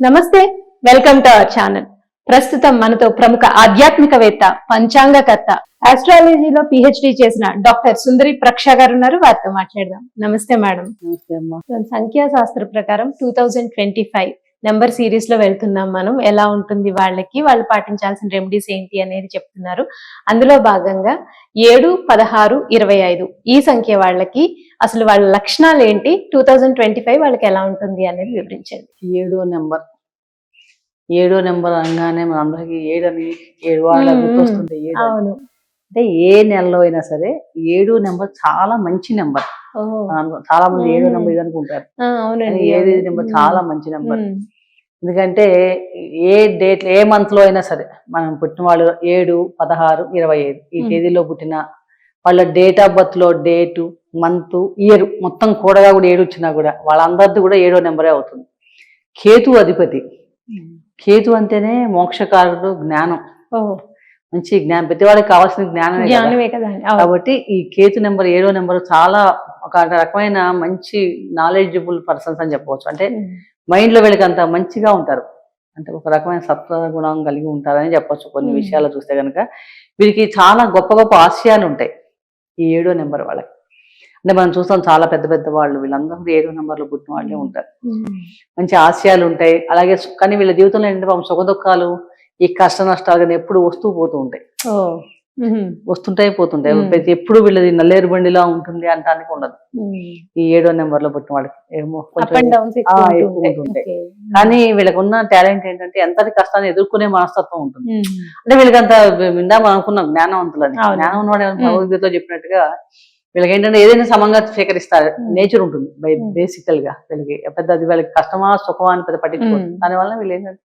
నమస్తే welcome to our channel. ప్రస్తుతం మనతో ప్రముఖ ఆధ్యాత్మికవేత్త పంచాంగకర్త ఆస్ట్రాలజీలో పిహెచ్డి చేసిన డాక్టర్ సుందరి ప్రక్ష గారు ఉన్నారు. వారితో మాట్లాడదాం. నమస్తే మేడం. సంఖ్యాశాస్త్ర ప్రకారం two thousand twenty five number సిరీస్లో వెళ్తున్నాం మనం ఎలా ఉంటుంది వాళ్ళకి వాళ్ళు పాటించాల్సిన రెమెడీస్ ఏంటి అనేది చెప్తున్నారు అందులో భాగంగా ఏడు పదహారు ఇరవై ఐదు ఈ సంఖ్య వాళ్ళకి అసలు వాళ్ళ లక్షణాలు ఏంటి టూ థౌజండ్ ట్వంటీ ఫైవ్ వాళ్ళకి ఎలా ఉంటుంది అనేది వివరించండి ఏడో నెంబర్ ఏడో నెంబర్ అనగానే మన అందరికి ఏడని ఏడు వాళ్ళ. గుర్తొస్తుంది. అవును అంటే ఏ నెలలో అయినా సరే ఏడు నెంబర్ చాలా మంచి నెంబర్. చాలా మంది ఏడో. నెంబర్ ఇది అనుకుంటారు ఏడు. నెంబర్. చాలా మంచి నెంబర్. ఎందుకంటే ఏ డేట్ ఏ మంత్లో అయినా సరే మనం పుట్టిన వాళ్ళు ఏడు పదహారు ఇరవై ఐదు. ఈ. తేదీలో పుట్టిన వాళ్ళ డేట్ ఆఫ్ బర్త్లో డేటు మంత్ ఇయర్ మొత్తం కూడగా కూడా ఏడు వచ్చినా కూడా వాళ్ళందరిది కూడా ఏడో నెంబరే అవుతుంది. కేతు అధిపతి. కేతు అంటేనే మోక్షకారుడు జ్ఞానం. మంచి జ్ఞానం. ప్రతి వాడికి కావాల్సిన జ్ఞానమే కదా. అవును. కాబట్టి ఈ కేతు నెంబర్ ఏడో నెంబర్ చాలా ఒక రకమైన మంచి నాలెడ్జబుల్ పర్సన్స్ అని చెప్పవచ్చు. అంటే మ్మ్. మైండ్లో వీళ్ళకి అంత మంచిగా ఉంటారు అంటే ఒక రకమైన సత్వ గుణం కలిగి ఉంటారని చెప్పొచ్చు కొన్ని. విషయాలు చూస్తే కనుక వీరికి చాలా గొప్ప గొప్ప ఆశయాలు ఉంటాయి ఈ ఏడో నెంబర్ వాళ్ళకి అంటే మనం చూస్తాం చాలా పెద్ద పెద్ద వాళ్ళు వీళ్ళందరూ ఏడో నెంబర్లో పుట్టిన వాళ్ళే ఉంటారు. మంచి ఆశయాలు ఉంటాయి అలాగే కానీ వీళ్ళ జీవితంలో ఏంటంటే పాపం సుఖ దుఃఖాలు ఈ కష్ట నష్టాలు కానీ ఎప్పుడు వస్తూ పోతూ ఉంటాయి. వస్తుంటాయి పోతుంటాయి. ప్రతి ఎప్పుడు వీళ్ళది నల్లేరు బండిలా ఉంటుంది అంటానికి ఉండదు. ఈ ఏడో నెంబర్లో పుట్టిన వాళ్ళకి ఏమో. కానీ వీళ్ళకి ఉన్న టాలెంట్ ఏంటంటే ఎంతటి కష్టాన్ని ఎదుర్కొనే మనస్తత్వం ఉంటుంది. అంటే వీళ్ళకి అంత విందాం అనుకున్నాం జ్ఞానవంతులని. జ్ఞానం ఉన్నవాడు. భగవద్గీతలో చెప్పినట్టుగా వీళ్ళకి ఏంటంటే ఏదైనా సమంగా స్వీకరిస్తారు. నేచర్ ఉంటుంది బై. బేసికల్గా వీళ్ళకి పెద్ద అది వీళ్ళకి కష్టమా సుఖమా అని పెద్ద పట్టించుకోరు మ్మ్. దానివల్ల వీళ్ళు ఏంటంటే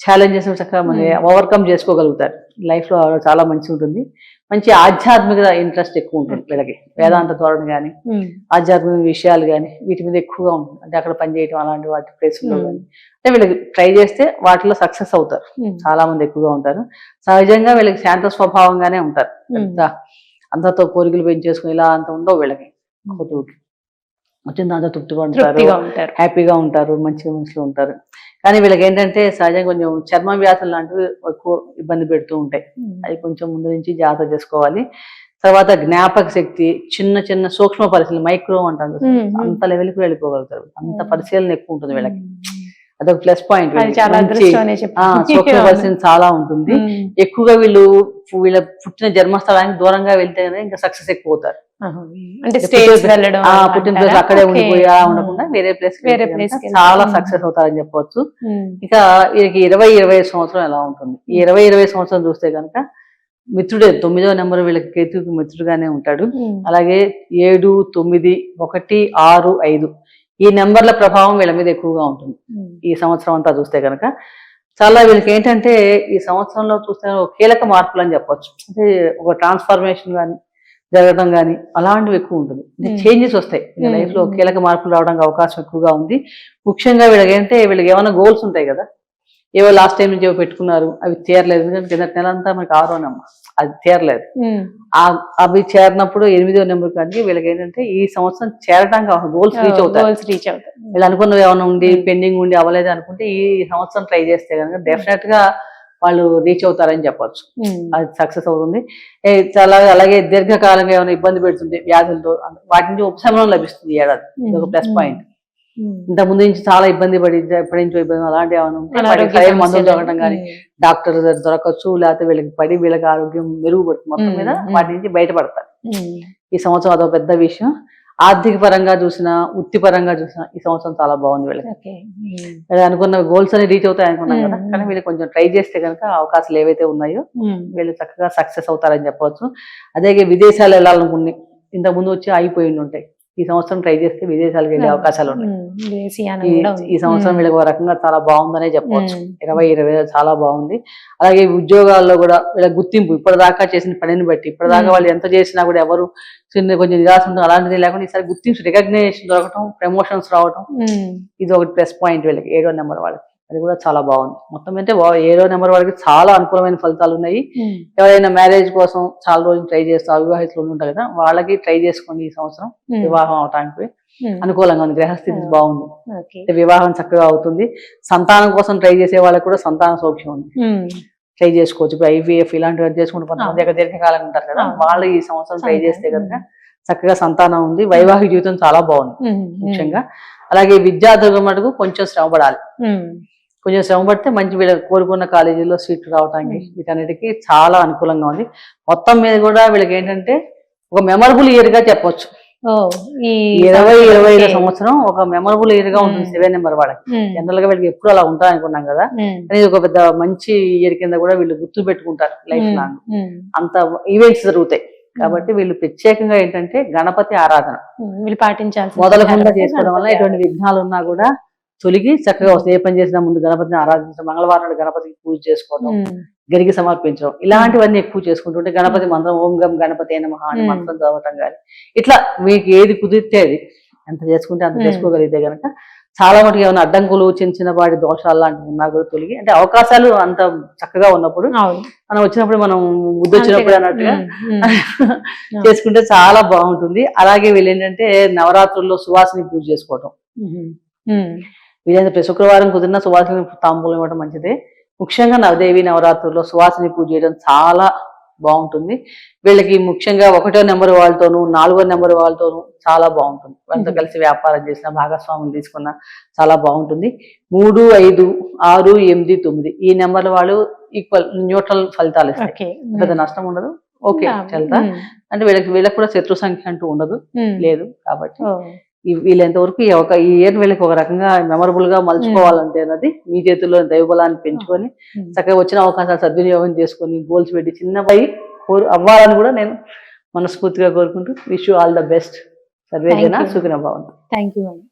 ఛాలెంజెస్ చక్కగా మన. ఓవర్కమ్ చేసుకోగలుగుతారు లైఫ్లో చాలా మంచి ఉంటుంది. మంచి ఆధ్యాత్మిక ఇంట్రెస్ట్ ఎక్కువ ఉంటుంది వీళ్ళకి. వేదాంత ధోరణి కానీ. ఆధ్యాత్మిక విషయాలు కానీ వీటి మీద ఎక్కువగా ఉంటుంది. అంటే అక్కడ పనిచేయటం అలాంటి వాటి ప్లేస్లో మ్మ్. కానీ అంటే వీళ్ళకి ట్రై చేస్తే వాటిలో సక్సెస్ అవుతారు. చాలా మంది ఎక్కువగా ఉంటారు. సహజంగా వీళ్ళకి శాంత స్వభావంగానే ఉంటారు. అందరితో కోరికలు పెంచేసుకుని ఇలా అంత ఉండవు వీళ్ళకి. వచ్చిన దాంతో తృప్తి పడతారు తృప్తిగా ఉంటారు. హ్యాపీగా ఉంటారు. మంచిగా మనుషులు ఉంటారు. కానీ వీళ్ళకి ఏంటంటే సహజంగా కొంచెం చర్మ వ్యాధులు లాంటివి ఎక్కువ ఇబ్బంది పెడుతూ ఉంటాయి. అది కొంచెం ముందు నుంచి జాగ్రత్త చేసుకోవాలి తర్వాత జ్ఞాపక శక్తి చిన్న చిన్న సూక్ష్మ పరిశీలన మైక్రో అంటారు. అంత లెవెల్కి వెళ్ళిపోగలుగుతారు అంత. పరిశీలన ఎక్కువ ఉంటుంది వీళ్ళకి. అదొక ప్లస్ పాయింట్. సూక్ష్మ పరిశీలన చాలా ఉంటుంది. ఎక్కువగా వీళ్ళు వీళ్ళ పుట్టిన జన్మస్థలానికి దూరంగా వెళ్తే ఇంకా సక్సెస్ ఎక్కువ అవుతారు. అంటే ఎప్పుడు స్టేట్స్ చెప్పి- వెళ్ళడం ఆ అలా పుట్టిన అంటారా? ప్లేస్ అక్కడే. ఉండిపోయి. ఉండకుండా వేరే ప్లేస్ వేరే కి చాలా. సక్సెస్ అవుతారని చెప్పవచ్చు. ఇక వీరికి ఇరవై ఇరవై సంవత్సరం ఎలా ఉంటుంది ఈ ఇరవై ఇరవై సంవత్సరం చూస్తే కనుక మిత్రుడే తొమ్మిదో నెంబర్ వీళ్ళకి కేతుకి మిత్రుడుగానే ఉంటాడు. అలాగే ఏడు తొమ్మిది ఒకటి ఆరు ఐదు ఈ నెంబర్ల ప్రభావం వీళ్ళ మీద ఎక్కువగా ఉంటుంది. ఈ సంవత్సరం అంతా చూస్తే కనుక చాలా వీళ్ళకి ఏంటంటే ఈ సంవత్సరంలో చూస్తే ఒక కీలక మార్పులు అని చెప్పొచ్చు అంటే ఒక ట్రాన్స్ఫర్మేషన్ కానీ జరగడం కానీ అలాంటివి ఎక్కువ ఉంటుంది. చేంజెస్ వస్తాయి. లైఫ్లో కీలక మార్పులు రావడానికి అవకాశం ఎక్కువగా ఉంది. ముఖ్యంగా వీళ్ళకి ఏంటంటే వీళ్ళకి ఏమైనా గోల్స్ ఉంటాయి కదా. ఏవో లాస్ట్ టైం నుంచి ఏవో పెట్టుకున్నారు. అవి తీరలేదు. ఎందుకంటే కింద నెల అంతా మనకి ఆరో నెంబర్ అది. ఆ- అవి చేరినప్పుడు ఎనిమిదో నెంబర్ కానీ వీళ్ళకి ఏంటంటే ఈ సంవత్సరం చేరడానికి గోల్స్ రీచ్ రీచ్ అవుతాయి. వీళ్ళు అనుకున్నవి ఏమైనా ఉండి. పెండింగ్ ఉండి అవ్వలేదు అనుకుంటే ఈ సంవత్సరం ట్రై చేస్తే కనుక డెఫినెట్గా వాళ్ళు రీచ్ అవుతారని చెప్పొచ్చు మ్మ్. అది సక్సెస్ అవుతుంది చాలా అలాగే దీర్ఘకాలంగా ఏమైనా ఇబ్బంది పెడుతుంది వ్యాధులతో వాటి నుంచి ఉపశమనం లభిస్తుంది ఏడాది ఇది ఒక ప్లస్. పాయింట్. ఇంత ముందు నుంచి చాలా ఇబ్బంది పడి ఎప్పటి నుంచో ఇబ్బంది అలాంటివి ఏమైనా మందులు. దొరకడం కానీ మ్మ్. డాక్టర్ దొరకచ్చు లేకపోతే వీళ్ళకి పడి వీళ్ళకి ఆరోగ్యం మెరుగుపడుతుంది మొత్తం మ్మ్. మీద. వాటి నుంచి బయటపడతారు. ఈ సంవత్సరం అదొక పెద్ద విషయం ఆర్థిక పరంగా చూసినా వృత్తి పరంగా చూసినా ఈ సంవత్సరం చాలా బాగుంది వీళ్ళకి అనుకున్న గోల్స్ అని రీచ్ అవుతాయి అనుకున్నాం కదా. కానీ వీళ్ళు కొంచెం ట్రై చేస్తే కనుక అవకాశాలు ఏవైతే ఉన్నాయో. వీళ్ళు చక్కగా సక్సెస్ అవుతారని చెప్పవచ్చు అదే విదేశాలు వెళ్ళాలనుకుని ఇంత ముందు వచ్చి ఆగిపోయి ఉంటాయి ఈ సంవత్సరం ట్రై చేస్తే విదేశాలకు వెళ్ళే మ్మ్. అవకాశాలు ఉన్నాయి. దేశీయానం ఈ సంవత్సరం మ్మ్. వీళ్ళకి ఒక రకంగా చాలా బాగుందనే చెప్పవచ్చు. ఇరవై ఇరవై చాలా బాగుంది అలాగే ఉద్యోగాల్లో కూడా వీళ్ళ గుర్తింపు ఇప్పటిదాకా చేసిన పనిని బట్టి ఇప్పటిదాకా. వాళ్ళు ఎంత చేసినా కూడా ఎవరు చిన్న కొంచెం నిరాశ ఉంటుంది అలాంటిది లేకుండా ఈసారి గుర్తింపు రికగ్నేషన్ దొరకటం ప్రమోషన్స్ రావటం. ఇది ఒకటి ప్లస్ పాయింట్ వీళ్ళకి ఏడో నెంబర్ వాళ్ళకి అది కూడా చాలా బాగుంది. మొత్తం అయితే ఏడో నెంబర్ వాళ్ళకి చాలా అనుకూలమైన ఫలితాలు ఉన్నాయి. ఎవరైనా మ్యారేజ్ కోసం చాలా రోజులు ట్రై చేస్తూ అవివాహితులు ఉంటారు కదా వాళ్ళకి ట్రై చేసుకోండి ఈ సంవత్సరం. వివాహం అవటానికి అనుకూలంగా ఉంది. గ్రహస్థితి. బాగుంది. వివాహం చక్కగా అవుతుంది. సంతానం కోసం ట్రై చేసే వాళ్ళకి కూడా సంతాన సౌఖ్యం ఉంది. ట్రై చేసుకోవచ్చు. ఇప్పుడు ఐవీఎఫ్ ఇలాంటివి చేసుకుంటూ కొంతమంది ఉంటారు కదా. వాళ్ళు ఈ సంవత్సరం ట్రై. చేస్తే కనుక చక్కగా సంతానం ఉంది. వైవాహిక జీవితం చాలా బాగుంది. ముఖ్యంగా. అలాగే విద్యార్థుల మటుకు కొంచెం శ్రమ పడాలి ఉమ్, కొంచెం శ్రమ పడితే మంచి వీళ్ళ కోరుకున్న కాలేజీలో సీట్లు రావడానికి Hmm. వీటన్నిటికీ చాలా అనుకూలంగా ఉంది. మొత్తం మీద కూడా వీళ్ళకి ఏంటంటే ఒక మెమరబుల్ ఇయర్గా చెప్పొచ్చు. ఇరవై ఇరవై ఐదు. సంవత్సరం ఒక మెమరబుల్ ఇయర్గా ఉంటుంది Hmm. సెవెన్ నెంబర్ వాళ్ళకి. జనరల్గా వీళ్ళకి ఎప్పుడు అలా ఉంటాయి అనుకున్నాం కదా అనేది ఒక పెద్ద మంచి ఇయర్ కింద కూడా వీళ్ళు గుర్తు పెట్టుకుంటారు లైఫ్ లాంగ్. అంత ఈవెంట్స్ జరుగుతాయి. కాబట్టి వీళ్ళు ప్రత్యేకంగా ఏంటంటే గణపతి ఆరాధన. వీళ్ళు పాటించాల్సిన మొదలకుండా చేసుకోవడం వల్ల ఎటువంటి విఘ్నాలు ఉన్నా కూడా తొలగి చక్కగా వస్తాయి. ఏ పని చేసినా ముందు గణపతిని ఆరాధించడం మంగళవారం నాడు గణపతికి పూజ చేసుకోవడం గరికి సమర్పించడం. ఇలాంటివన్నీ ఎక్కువ చేసుకుంటుంటే గణపతి మంత్రం ఓం గం గణపతి నమః అని Hmm. మంత్రం చదవటం కానీ ఇట్లా మీకు ఏది కుదిరితే అది. ఎంత చేసుకుంటే అంత. చేసుకోగలిగితే గనక చాలా మటుకు ఏమైనా అడ్డంకులు చిన్న చిన్నపాటి దోషాలు లాంటివి ఉన్నా కూడా తొలగి అంటే అవకాశాలు అంత చక్కగా ఉన్నప్పుడు మనం వచ్చినప్పుడు మనం ముద్దు వచ్చినప్పుడు అన్నట్టుగా చేసుకుంటే చాలా బాగుంటుంది. అలాగే వీళ్ళు ఏంటంటే నవరాత్రుల్లో సువాసిని పూజ చేసుకోవటం. వీలైతే ప్రతి శుక్రవారం కుదిరిన సువాసిని తాంబూలం ఇవ్వడం మంచిదే. ముఖ్యంగా నవదేవి నవరాత్రుల్లో సువాసిని పూజ చేయడం చాలా బాగుంటుంది. వీళ్ళకి ముఖ్యంగా ఒకటో నెంబర్ వాళ్ళతోనూ నాలుగో నెంబర్ వాళ్ళతోనూ చాలా బాగుంటుంది. వాళ్ళతో. కలిసి వ్యాపారం చేసిన భాగస్వాములు తీసుకున్న చాలా బాగుంటుంది. మూడు ఐదు ఆరు ఎనిమిది తొమ్మిది ఈ నెంబర్ల వాళ్ళు ఈక్వల్ న్యూట్రల్ ఫలితాలు ఇస్తాయి. పెద్ద నష్టం ఉండదు. ఓకే చల్తా. అంటే వీళ్ళకి వీళ్ళకి కూడా శత్రు సంఖ్య అంటూ ఉండదు. లేదు కాబట్టి వీళ్ళంత వరకు ఈ ఒక ఈ ఇయర్ వీళ్ళకి ఒక రకంగా మెమరబుల్గా మలుచుకోవాలంటే అన్నది మీ చేతుల్లో దైవబలాన్ని పెంచుకొని. చక్కగా వచ్చిన అవకాశాలు సద్వినియోగం చేసుకొని గోల్స్ పెట్టి చిన్నపై కోరు అవ్వాలని కూడా నేను మనస్ఫూర్తిగా కోరుకుంటూ విష్ ఆల్ ద బెస్ట్ సర్వే Thank జన you. సుఖిన భవంతు థ్యాంక్ యూ